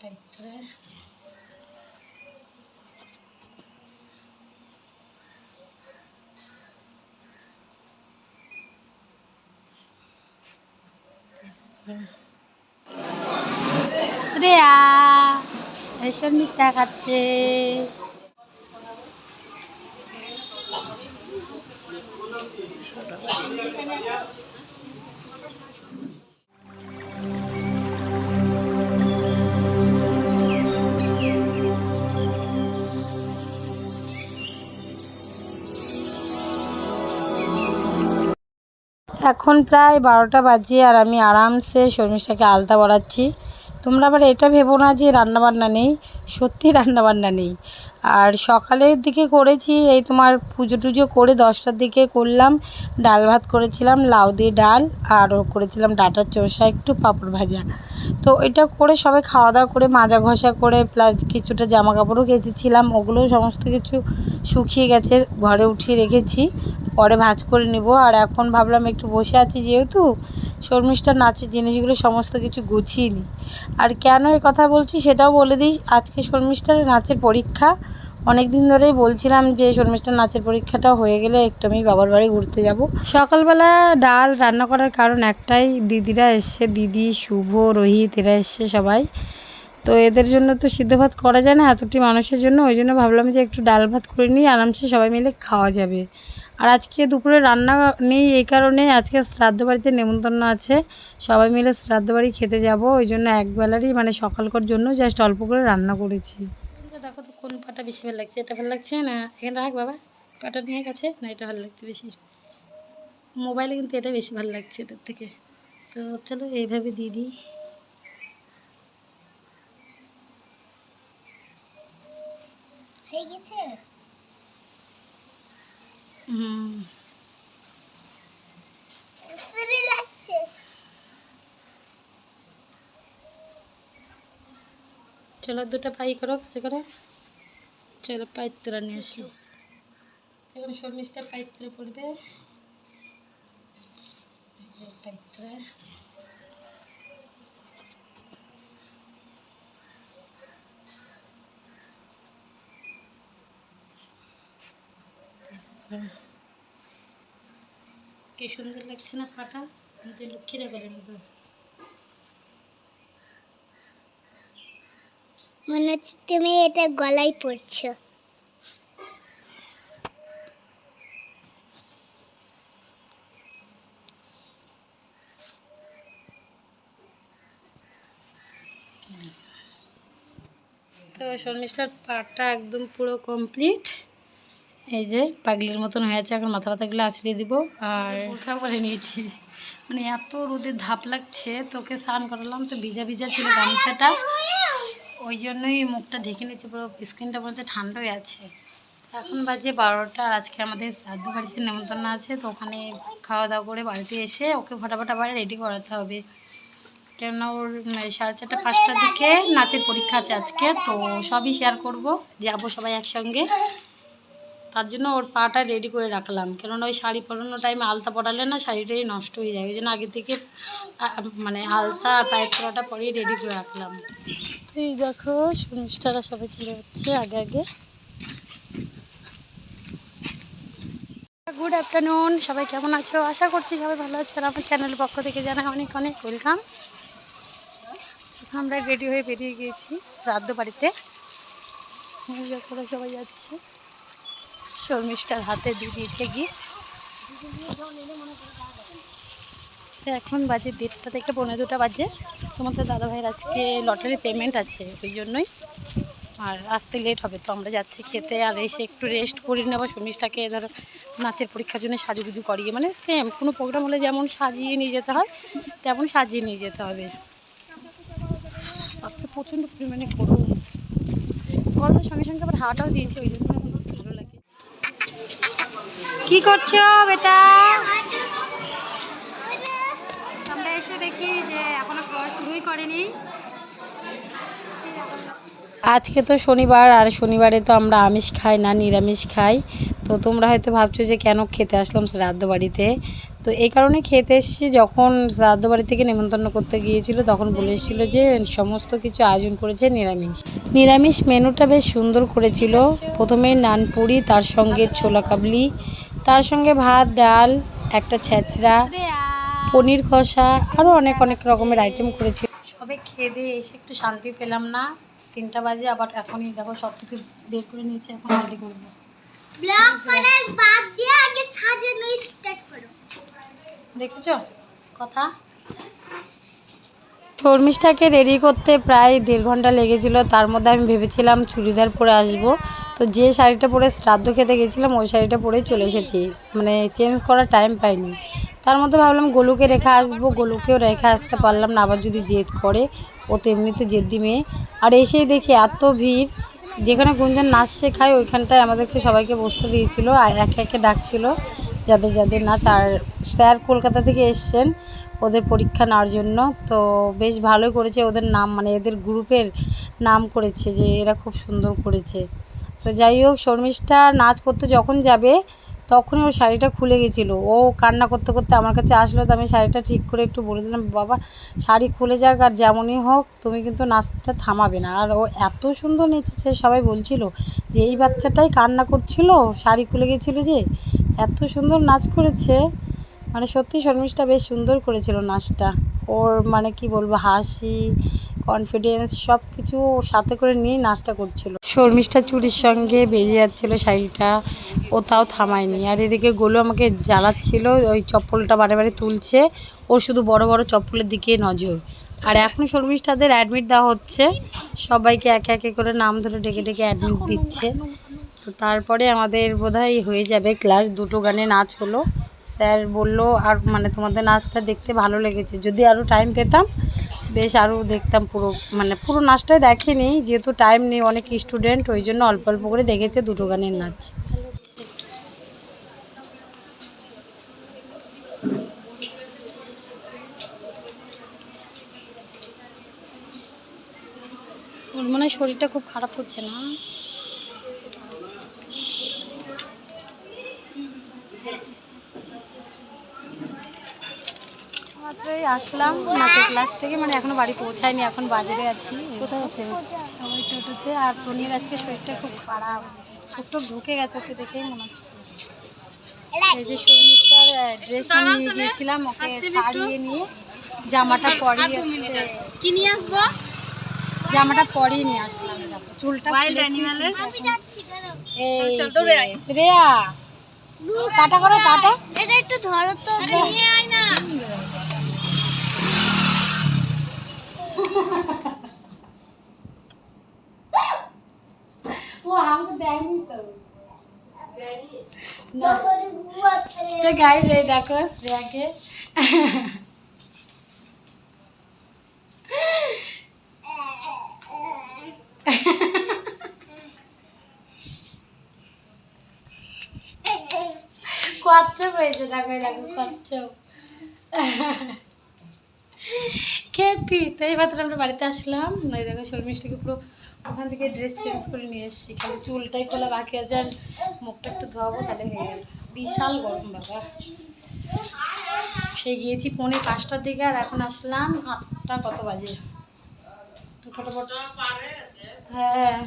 পাইত্রে Shreya ration মিষ্টা খাচ্ছে। এখন প্রায় বারোটা বাজে আর আমি আরামসে শর্মিষ্ঠাকে আলতা পরাচ্ছি তোমরা আবার এটা ভেবো না যে রান্নাবান্না নেই, সত্যি রান্নাবান্না নেই। আর সকালের দিকে করেছি, এই তোমার পুজো টুজো করে দশটার দিকে করলাম, ডাল ভাত করেছিলাম, লাউ দিয়ে ডাল, আর করেছিলাম ডাটার চোষা, একটু পাঁপড় ভাজা। তো এটা করে সবাই খাওয়া দাওয়া করে, মাজা ঘষা করে প্লাস কিছুটা জামা কাপড়ও কেচেছিলাম, ওগুলোও সমস্ত কিছু শুকিয়ে গেছে, ঘরে উঠিয়ে রেখেছি। পরে ভাজ করে নিব। আর এখন ভাবলাম একটু বসে আছি যেহেতু শর্মিষ্ঠার নাচের জিনিসগুলো সমস্ত কিছু গুছিয়ে নিই আর কেন এই কথা বলছি সেটাও বলে দিই আজকে শর্মিষ্ঠার নাচের পরীক্ষা। অনেক দিন ধরেই বলছিলাম যে শর্মিষ্ঠার নাচের পরীক্ষাটা হয়ে গেলে একটু আমি বাবার বাড়ি ঘুরতে যাব। সকালবেলা ডাল রান্না করার কারণ একটাই, দিদিরা এসছে, দিদি, শুভ, রোহিত, এরা এসছে সবাই। তো এদের জন্য তো সিদ্ধ ভাত করা যায় না, এতটি মানুষের জন্য, ওই জন্য ভাবলাম যে একটু ডাল ভাত করে নিই, আরামসে সবাই মিলে খাওয়া যাবে। আর আজকে দুপুরে রান্না নেই এই কারণে আজকে শ্রাদ্ধ বাড়িতে নেমন্তন্ন আছে। সবাই মিলে শ্রাদ্ধ বাড়ি খেতে যাব ওই জন্য একবেলারই মানে সকালকার জন্য জাস্ট অল্প করে রান্না করেছি। দেখো তো কোন পাটা বেশি ভালো লাগছে এটা ভালো লাগছে না? এখানে রাখ বাবা পাটা নিয়ে গেছে না এটা ভালো লাগছে বেশি? মোবাইলে কিন্তু এটা বেশি ভালো লাগছে এটার থেকে। তো চলো এইভাবে দিয়ে দিই। হয়ে গেছে? চলো দুটো পাই করো, কাছে করে। চলো পাইত্রা নিয়ে আসলো এখন শর্মিষ্ঠা পাইত্রে পড়বে। পাইত্রা কি সুন্দর লাগছে না পাটা কিন্তু লক্ষ্মীরা করে মতো। মনে হচ্ছে তুমি এটা গলায় পড়ছো তো শর্মিষ্ঠার পাটা একদম পুরো কমপ্লিট এই যে পাগলির মতন হয়েছে, এখন মাথা ব্যথাগুলো আছড়িয়ে দিব। আর উঠা করে নিয়েছি। মানে এত রোদের ধাপ লাগছে, তোকে স্নান করালাম, তো ভিজা ভিজা ছিল গামছাটা। ওই জন্যই মুখটা ঢেকে নিয়েছি, পুরো স্কিনটা বলছে ঠান্ডা হয়ে আছে। এখন বাজে বারোটা, আর আজকে আমাদের শ্রাদ্ধ বাড়িতে নেমন্তন্ন আছে, তো ওখানে খাওয়া দাওয়া করে বাড়িতে এসে ওকে ফটাফট আবার রেডি করাতে হবে। কেননা ওর সাড়ে চারটা, পাঁচটার দিকে নাচের পরীক্ষা আছে আজকে, তো সবই শেয়ার করব। যাব সবাই একসঙ্গে। তার জন্য ওর পাটা রেডি করে রাখলাম। কেননা ওই শাড়ি পরানোর টাইমে আলতা পরালে না শাড়িটাই নষ্ট হয়ে যায়। ওই জন্য আগে থেকে মানে আলতা, পায়ের পরাটা পরেই রেডি করে রাখলাম। এই দেখো শর্মিষ্ঠারা সবাই চলে যাচ্ছে আগে আগে। গুড আফটারনুন সবাই কেমন আছো? আশা করছি সবাই ভালো আছো। আমার চ্যানেলের পক্ষ থেকে জানাই অনেক অনেক ওয়েলকাম আমরা রেডি হয়ে বেরিয়ে গিয়েছি শ্রাদ্ধ বাড়িতে। সবাই যাচ্ছে। শর্মিষ্ঠার হাতে দিয়ে দিয়েছে গিফট এখন বাজে দেড়টা থেকে পনেরো দুটা বাজে। তোমাদের দাদাভাইয়ের আজকে লটারি পেমেন্ট আছে, ওই জন্যই। আর আসতে লেট হবে, তো আমরা যাচ্ছি খেতে আর এসে একটু রেস্ট করে নেব। শর্মিষ্ঠাকে ধর নাচের পরীক্ষার জন্য সাজুগুজু করিয়ে মানে সেম কোনো প্রোগ্রাম হলে যেমন সাজিয়ে নিয়ে যেতে হয়, তেমন সাজিয়ে নিয়ে যেতে হবে। আপনি প্রচণ্ড পরিমাণে গরম। গরমের সঙ্গে সঙ্গে আবার হাওয়াটাও দিয়েছে, ওই জন্য কি করছ, বেটা? আমরা এসে দেখি যে এখনও খাওয়া শুরুই করেনি। আজকে তো শনিবার, আর শনিবারে তো আমরা আমিষ খাই না, নিরামিষ খাই। তো তোমরা হয়তো ভাবছ যে কেন খেতে আসলাম শ্রাদ্ধ বাড়িতে? তো এই কারণে খেতে এসেছি। যখন শ্রাদ্ধ বাড়ি থেকে নেমন্তন্ন করতে গিয়েছিল, তখন বলেছিল যে সমস্ত কিছু আয়োজন করেছে নিরামিষ। নিরামিষ মেনুটা বেশ সুন্দর করেছিল। প্রথমে নানপুরি, তার সঙ্গে ছোলা কাবলি তার সঙ্গে ভাত ডাল একটা ছেঁচড়া পনির কষা আরও অনেক অনেক রকমের আইটেম করেছিল সবে খেয়ে দিয়ে এসে একটু শান্তি পেলাম না। তিনটা বাজে আবার এখনই দেখো সব কিছু বের করে নিয়েছে এখন রেডি করব। দেখেছ কথা? শর্মিষ্ঠাকে রেডি করতে প্রায় দেড় ঘণ্টা লেগেছিল তার মধ্যে আমি ভেবেছিলাম চুড়িদার পরে আসব। তো যে শাড়িটা পরে শ্রাদ্ধ খেতে গেছিলাম, ওই শাড়িটা পরেই চলে এসেছি। মানে চেঞ্জ করার টাইম পাইনি। তার মধ্যে ভাবলাম গোলুকে রেখে আসব, গোলুকেও রেখে আসতে পারলাম না, আবার যদি জেদ করে, ও তো এমনিতে জেদ্দি মেয়ে। আর এসেই দেখি এত ভিড়, যেখানে গুঞ্জন নাচ শেখায়, ওইখানটায় আমাদেরকে সবাইকে বসতে দিয়েছিল, আর একে একে ডাকছিল, যাদের যাদের নাচ। আর স্যার কলকাতা থেকে এসছেন ওদের পরীক্ষা নেওয়ার জন্য। তো বেশ ভালোই করেছে ওদের নাম মানে এদের গ্রুপের নাম করেছে যে এরা খুব সুন্দর করেছে। তো যাই হোক, শর্মিষ্ঠা নাচ করতে যখন যাবে, তখনই ওর শাড়িটা খুলে গেছিল। ও কান্না করতে করতে আমার কাছে আসলো, তো আমি শাড়িটা ঠিক করে একটু বলে দিলাম, বাবা, শাড়ি খুলে যাক আর যেমনই হোক, তুমি কিন্তু নাচটা থামাবে না। আর ও এত সুন্দর নেচেছে, সবাই বলছিল যে, এই বাচ্চাটাই কান্না করছিল, শাড়ি খুলে গেছিল যে, এত সুন্দর নাচ করেছে। মানে সত্যি শর্মিষ্ঠা বেশ সুন্দর করেছিল নাচটা। ওর মানে কি বলব, হাসি কনফিডেন্স সব কিছু সাথে করে নিয়ে নাচটা করছিল। শর্মিষ্ঠা চুরির সঙ্গে বেজে যাচ্ছিল শাড়িটা, ও তাও থামায়নি। আর এদিকে গোলু আমাকে জ্বালাচ্ছিল, ওই চপ্পলটা বারে বারে তুলছে। ওর শুধু বড় বড় চপ্পলের দিকে নজর। আর এখন শর্মিষ্ঠাদের অ্যাডমিট দেওয়া হচ্ছে। সবাইকে একে একে করে নাম ধরে ডেকে ডেকে অ্যাডমিট দিচ্ছে। তো তারপরে আমাদের বোধহয় হয়ে যাবে ক্লাস দুটো গানে নাচ হলো। স্যার বলল, আর মানে তোমাদের নাচটা দেখতে ভালো লেগেছে। যদি আরও টাইম পেতাম, বেশ আরও দেখতাম পুরো মানে পুরো নাচটাই দেখেনি, যেহেতু টাইম নেই, অনেক স্টুডেন্ট ওই জন্য অল্প অল্প করে দেখেছে দুটো গানের নাচ। মনে হয় শরীরটা খুব খারাপ হচ্ছে না? মাত্রই আসলাম নাচের ক্লাস থেকে মানে এখনও বাড়ি পৌঁছায়নি এখন বাজারে আছি। কোথায় আছে? সবাই টোটোতে আর তনির আজকে শরীরটা খুব খারাপ। ছোট্ট ঢুকে গেছে ওকে দেখেই মনে হচ্ছে। এই যে শর্মিষ্ঠার ড্রেস নিয়ে গিয়েছিলাম ওকে ছাড়িয়ে নিয়ে। জামাটা পরিয়ে কি নিয়ে আসব? জামাটা পরিয়ে নিয়ে আসলাম চুলটা। এই। শ্রেয়া টাটা করো টাটা। এটা একটু ধরো তো। নিয়ে আয় না ও আমাকে দেয়নি তো না তো গাইজ এই দেখো শ্রেয়াকে। কচ্ছপ হয়েছে, দেখো দেখো, কচ্ছপ। খেপি তো এই মাত্র আমরা বাড়িতে আসলাম। এই দেখো শর্মিষ্টিকে পুরো ওখান থেকে ড্রেস চেঞ্জ করে নিয়ে এসেছি। খালি চুলটাই খোলা বাকি আছে আর মুখটা একটু ধোয়াবো, তাহলে হয়ে গেল বিশাল গরম বাবা। সে গিয়েছি পৌনে পাঁচটার দিকে আর এখন আসলাম আটটা কত বাজে? তো ফটোফট হ্যাঁ।